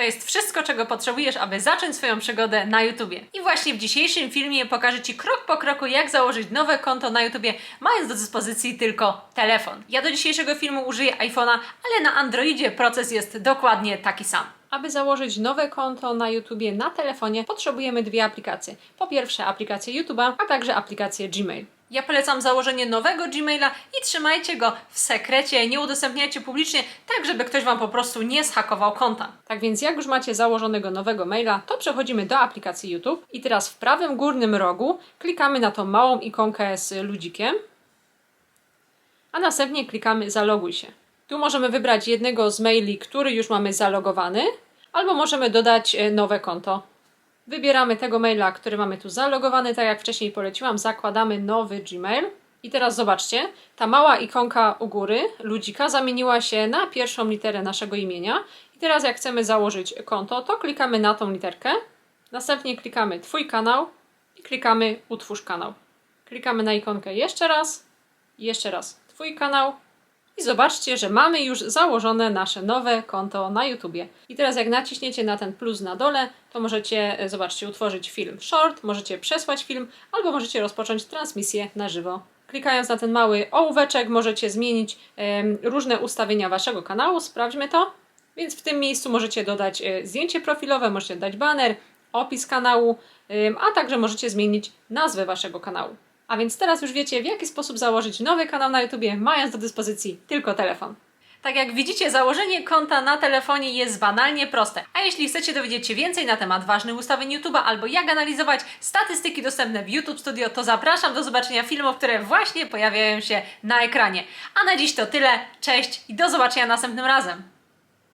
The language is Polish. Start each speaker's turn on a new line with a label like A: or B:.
A: To jest wszystko, czego potrzebujesz, aby zacząć swoją przygodę na YouTubie. I właśnie w dzisiejszym filmie pokażę Ci krok po kroku, jak założyć nowe konto na YouTubie, mając do dyspozycji tylko telefon. Ja do dzisiejszego filmu użyję iPhone'a, ale na Androidzie proces jest dokładnie taki sam. Aby założyć nowe konto na YouTubie na telefonie, potrzebujemy dwie aplikacje. Po pierwsze aplikację YouTube'a, a także aplikację Gmail. Ja polecam założenie nowego Gmaila i trzymajcie go w sekrecie, nie udostępniajcie publicznie, tak żeby ktoś Wam po prostu nie zhakował konta. Tak więc jak już macie założonego nowego maila, to przechodzimy do aplikacji YouTube i teraz w prawym górnym rogu klikamy na tą małą ikonkę z ludzikiem, a następnie klikamy zaloguj się. Tu możemy wybrać jednego z maili, który już mamy zalogowany, albo możemy dodać e, nowe konto. Wybieramy tego maila, który mamy tu zalogowany, tak jak wcześniej poleciłam, zakładamy nowy Gmail. I teraz zobaczcie, ta mała ikonka u góry, ludzika, zamieniła się na pierwszą literę naszego imienia. I teraz jak chcemy założyć konto, to klikamy na tą literkę, następnie klikamy Twój kanał i klikamy Utwórz kanał. Klikamy na ikonkę jeszcze raz, jeszcze raz Twój kanał i zobaczcie, że mamy już założone nasze nowe konto na YouTubie. I teraz jak naciśniecie na ten plus na dole, to możecie, e, zobaczcie, utworzyć film short, możecie przesłać film, albo możecie rozpocząć transmisję na żywo. Klikając na ten mały ołóweczek możecie zmienić em, różne ustawienia Waszego kanału, sprawdźmy to. Więc w tym miejscu możecie dodać e, zdjęcie profilowe, możecie dać banner, opis kanału, ym, a także możecie zmienić nazwę Waszego kanału. A więc teraz już wiecie, w jaki sposób założyć nowy kanał na YouTubie, mając do dyspozycji tylko telefon. Tak jak widzicie, założenie konta na telefonie jest banalnie proste. A jeśli chcecie dowiedzieć się więcej na temat ważnych ustawień YouTube'a albo jak analizować statystyki dostępne w YouTube Studio, to zapraszam do zobaczenia filmów, które właśnie pojawiają się na ekranie. A na dziś to tyle. Cześć i do zobaczenia następnym razem.